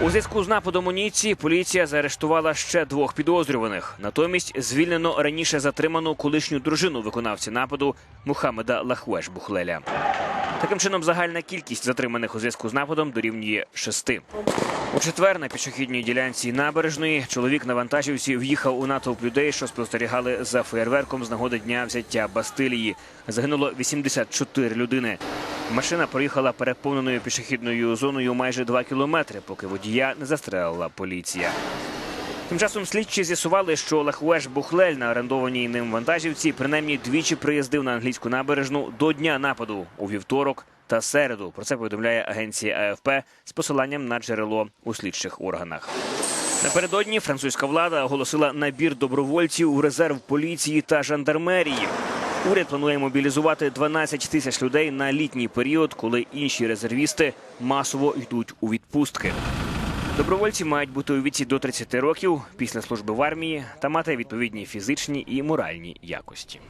У зв'язку з нападом у Ніці поліція заарештувала ще двох підозрюваних. Натомість звільнено раніше затриману колишню дружину виконавця нападу Мухаммеда Лахвеш Бухлеля. Таким чином, загальна кількість затриманих у зв'язку з нападом дорівнює шести. У четвер на пішохідній ділянці набережної чоловік на вантажівці в'їхав у натовп людей, що спостерігали за феєрверком з нагоди дня взяття Бастилії. Загинуло 84 людини. Машина проїхала переповненою пішохідною зоною майже 2 кілометри, поки водія не застрелила поліція. Тим часом слідчі з'ясували, що Лахуеш Бухлель на орендованій ним вантажівці принаймні двічі приїздив на англійську набережну до дня нападу у вівторок та середу. Про це повідомляє агенція АФП з посиланням на джерело у слідчих органах. Напередодні французька влада оголосила набір добровольців у резерв поліції та жандармерії. Уряд планує мобілізувати 12 тисяч людей на літній період, коли інші резервісти масово йдуть у відпустки. Добровольці мають бути у віці до 30 років після служби в армії та мати відповідні фізичні і моральні якості.